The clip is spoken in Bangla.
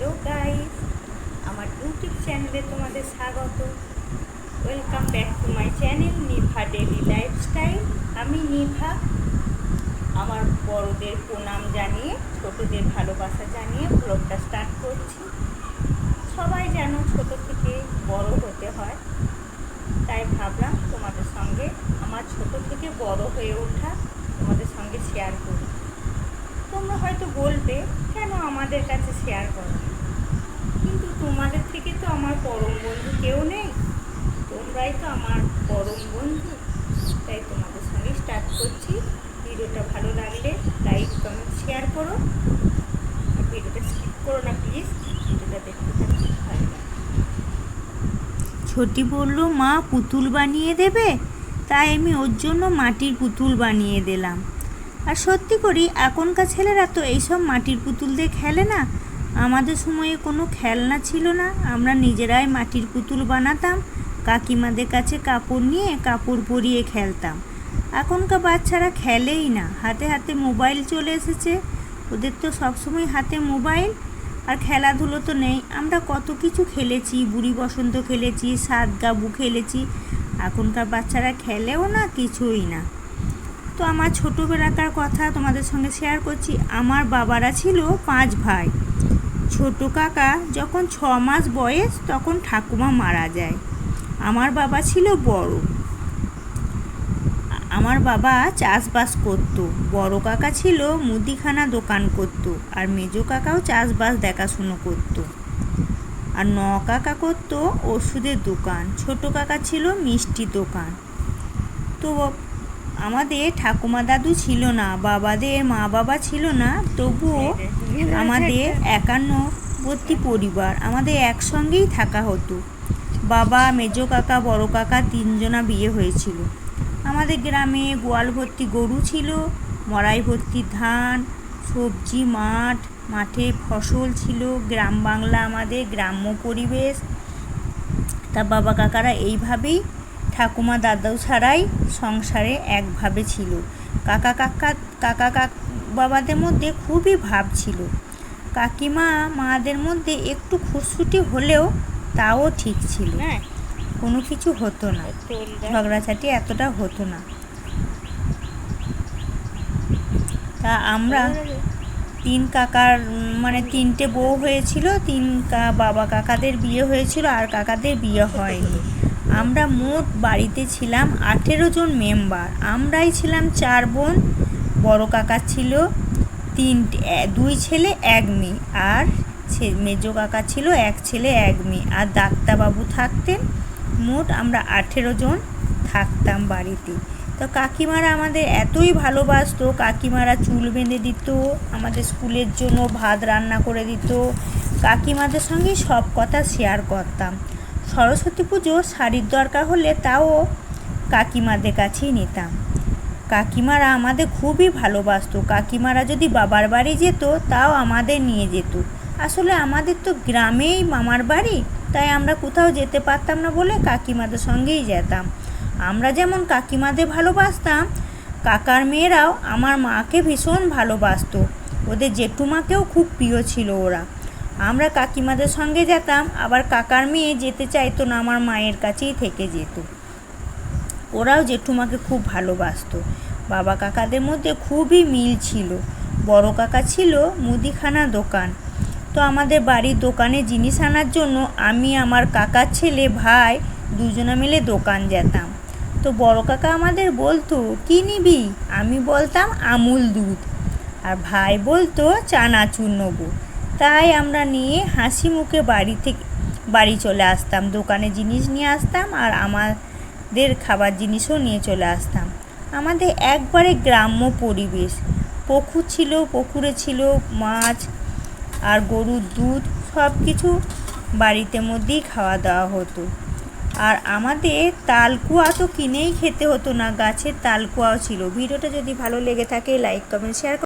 হ্যালো গাইস আমার ইউটিউব চ্যানেলে তোমাদের স্বাগত। Welcome back to my channel Nibha daily lifestyle আমি নিভা আমার বড়দের প্রণাম জানিয়ে, ছোটদের ভালোবাসা জানিয়ে ব্লগটা স্টার্ট করছি। সবাই যেন ছোট থেকে বড় হতে হয়, তাই ভাবলাম তোমাদের সঙ্গে, আমার ছোট থেকে বড় হয়ে ওঠা তোমাদের সঙ্গে শেয়ার করি তোমরা হয়তো বলবে, কেন আমাদের কাছে শেয়ার করো? কিন্তু তোমাদের থেকে তো আমার পরম বন্ধু কেউ নেই। তোমরাই তো আমার পরম বন্ধু। তাই তোমাদের সঙ্গে স্টার্ট করছি। ভিডিওটা ভালো লাগলে লাইক কমেন্ট শেয়ার করো। আর ভিডিওটা স্কিপ করো না প্লিজ ভিডিওটা দেখতে থাকো, ভালো ছোটি বলল, মা, পুতুল বানিয়ে দেবে? তাই আমি ওর জন্য মাটির পুতুল বানিয়ে দিলাম। আর সত্যি করি, এখনকার ছেলেরা তো এইসব মাটির পুতুল দিয়ে খেলে না। আমাদের সময়ে কোনো খেলনা ছিল না। আমরা নিজেরাই মাটির পুতুল বানাতাম, কাকিমাদের কাছে কাপড় নিয়ে কাপড় পরিয়ে খেলতাম। এখনকার বাচ্চারা খেলেই না। হাতে হাতে মোবাইল চলে এসেছে। ওদের তো সবসময় হাতে মোবাইল, আর খেলাধুলো তো নেই। আমরা কত কিছু খেলেছি, বুড়ি বসন্ত খেলেছি, সাত গাবু খেলেছি। এখনকার বাচ্চারা খেলেও না কিছুই না। তো আমার ছোটোবেলাকার কথা তোমাদের সঙ্গে শেয়ার করছি। আমার বাবারা ছিল পাঁচ ভাই। ছোট কাকা যখন ছ মাস বয়স তখন ঠাকুমা মারা যায়। আমার বাবা ছিল বড়। আমার বাবা চাষবাস করতো। বড় কাকা ছিল মুদিখানা দোকান করতো আর মেজো কাকাও চাষবাস দেখাশুনো করতো। আর ন কাকা করতো ওষুধের দোকান। ছোট কাকা ছিল মিষ্টি দোকান। তো আমাদের ঠাকুমা দাদু ছিল না বাবাদের মা বাবা ছিল না তবুও আমাদের একান্নবর্তী পরিবার আমাদের একসঙ্গেই থাকা হতো। বাবা মেজো কাকা বড় কাকা তিনজনা বিয়ে হয়েছিল। আমাদের গ্রামে গোয়াল ভর্তি গরু ছিল মড়াই ভর্তি ধান সবজি মাঠ মাঠে ফসল ছিল গ্রাম বাংলা আমাদের গ্রাম্য পরিবেশ। তা বাবা কাকারা এইভাবেই ঠাকুমা দাদাও ছাড়াই সংসারে একভাবে ছিল। কাকা কাকা কাকা কাক বাবাদের মধ্যে খুবই ভাব ছিল। কাকিমা মাদের মধ্যে একটু খুশছুটি হলেও তাও ঠিক ছিল। হ্যাঁ। কোনো কিছু হতো না। ঝগড়াঝাটি এতটা হতো না। তা আমরা তিন কাকার মানে তিনটে বউ হয়েছিল তিন কা বাবা কাকাদের বিয়ে হয়েছিল আর কাকাদের বিয়ে হয়নি। আমরা মোট বাড়িতে ছিলাম আঠেরো জন মেম্বার। আমরাই ছিলাম চার বোন, বড় কাকা ছিল তিনটে দুই ছেলে, এক মেয়ে। আর মেজো কাকা ছিল, এক ছেলে, এক মেয়ে। আর ডাক্তারবাবু থাকতেন, মোট আমরা আঠেরো জন থাকতাম বাড়িতে। তো কাকিমারা আমাদের এতই ভালোবাসতো, কাকিমারা চুল বেঁধে দিত, আমাদের স্কুলের জন্য ভাত রান্না করে দিত। কাকিমাদের সঙ্গেই সব কথা শেয়ার করতাম। সরস্বতী পুজো শাড়ির দরকার হলে তাও কাকিমাদের কাছেই নিতাম। কাকিমারা আমাদের খুবই ভালোবাসতো। কাকিমারা যদি বাবার বাড়ি যেত, তাও আমাদের নিয়ে যেত। আসলে আমাদের তো গ্রামেই মামার বাড়ি, তাই আমরা কোথাও যেতে পারতাম না বলে কাকিমাদের সঙ্গেই যেতাম। আমরা যেমন কাকিমাদের ভালোবাসতাম, কাকার মেয়েরাও আমার মাকে ভীষণ ভালোবাসত। ওদের জেঠুমাকেও খুব প্রিয় ছিল ওরা। আমরা কাকিমাদের সঙ্গে যেতাম, আবার কাকার মেয়ে যেতে চাইতো না, আমার মায়ের কাছেই থেকে যেত। ওরাও জেঠুমাকে খুব ভালোবাসতো। বাবা কাকাদের মধ্যে খুবই মিল ছিল। বড় কাকা ছিল মুদিখানা দোকান। তো আমাদের বাড়ির দোকানে জিনিস আনার জন্য আমি, আমার কাকার ছেলে, ভাই দুজনে মিলে দোকান যেতাম। তো বড় কাকা আমাদের বলতো, কী নিবি? আমি বলতাম, আমুল দুধ। আর ভাই বলতো, চানাচুর নেব। তাই আমরা নিয়ে হাসি মুখে বাড়ি থেকে, বাড়ি চলে আসতাম। দোকানে জিনিস নিয়ে আসতাম আর আমাদের খাবার জিনিসও নিয়ে চলে আসতাম। আমাদের একবারে গ্রাম্য পরিবেশ। পুকুর ছিল, পুকুরে ছিল মাছ আর গরুর দুধ সব কিছু বাড়িতে মধ্যেই খাওয়া দাওয়া হতো। আর আমাদের তালকুয়া তো কিনেই খেতে হতো না, গাছের তালকুয়াও ছিল। ভিডিওটা যদি ভালো লেগে থাকে লাইক কমেন্ট শেয়ার